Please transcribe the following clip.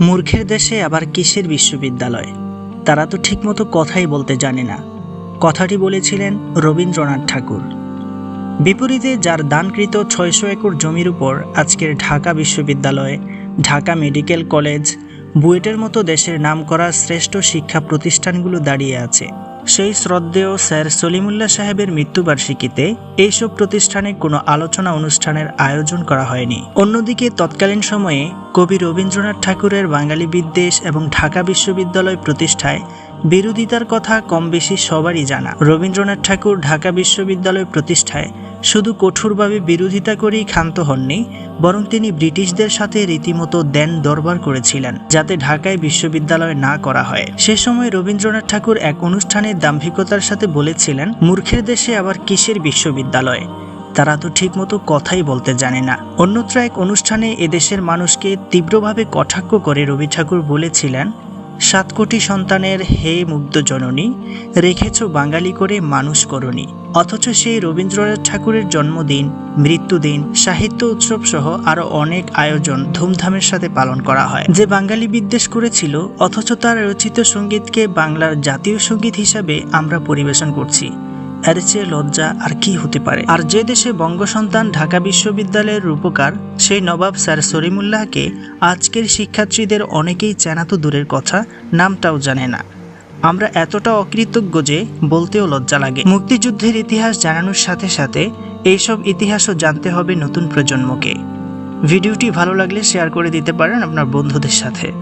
মূর্খের দেশে আবার কিসের বিশ্ববিদ্যালয়? তারা তো ঠিকমতো কথাই বলতে জানে না। কথাটি বলেছিলেন রবীন্দ্রনাথ ঠাকুর। বিপরীতে যার দানকৃত ছয়শো একর জমির উপর আজকের ঢাকা বিশ্ববিদ্যালয়, ঢাকা মেডিকেল কলেজ, বুয়েটের মতো দেশের নাম করা শ্রেষ্ঠ শিক্ষা প্রতিষ্ঠানগুলো দাঁড়িয়ে আছে। সেই শ্রদ্ধেয় স্যার সলিমুল্লাহ সাহেবের মৃত্যুবার্ষিকীতে এইসব প্রতিষ্ঠানে কোনো আলোচনা অনুষ্ঠানের আয়োজন করা হয়নি। অন্যদিকে তৎকালীন সময়ে কবি রবীন্দ্রনাথ ঠাকুরের বাঙালি বিদ্বেষ এবং ঢাকা বিশ্ববিদ্যালয় প্রতিষ্ঠায় বিরোধিতার কথা কম বেশি সবারই জানা। রবীন্দ্রনাথ ঠাকুর ঢাকা বিশ্ববিদ্যালয় প্রতিষ্ঠায় শুধু কঠোরভাবে বিরোধিতা করেই ক্ষান্ত হননি, বরং তিনি ব্রিটিশদের সাথে রীতিমতো দেন দরবার করেছিলেন, যাতে ঢাকায় বিশ্ববিদ্যালয় না করা হয়। সে সময় রবীন্দ্রনাথ ঠাকুর এক অনুষ্ঠানে দাম্ভিকতার সাথে বলেছিলেন, মূর্খের দেশে আবার কিসের বিশ্ববিদ্যালয়? তারা তো ঠিকমতো কথাই বলতে জানে না। অন্যত্র এক অনুষ্ঠানে এদেশের মানুষকে তীব্রভাবে কটাক্ষ করে রবি ঠাকুর বলেছিলেন সাত কোটি সন্তানের হে মুগ্ধ জননী, রেখেছ বাঙালি করে মানুষ করণি। অথচ সেই রবীন্দ্রনাথ ঠাকুরের জন্মদিন, মৃত্যুদিন, সাহিত্য উৎসব সহ আরও অনেক আয়োজন ধুমধামের সাথে পালন করা হয়। যে বাঙালি বিদ্বেষ করেছিল, অথচ তার রচিত সঙ্গীতকে বাংলার জাতীয় সংগীত হিসাবে আমরা পরিবেশন করছি। এর চেয়ে লজ্জা আর কি হতে পারে? আর যে দেশে বঙ্গসন্তান ঢাকা বিশ্ববিদ্যালয়ের রূপকার, সেই নবাব স্যার সরিমুল্লাহকে আজকের শিক্ষার্থীদের অনেকেই চেনা তো দূরের কথা, নামটাও জানে না। আমরা এতটা অকৃতজ্ঞ যে বলতেও লজ্জা লাগে। মুক্তিযুদ্ধের ইতিহাস জানানোর সাথে সাথে এইসব ইতিহাসও জানতে হবে নতুন প্রজন্মকে। ভিডিওটি ভালো লাগলে শেয়ার করে দিতে পারেন আপনার বন্ধুদের সাথে।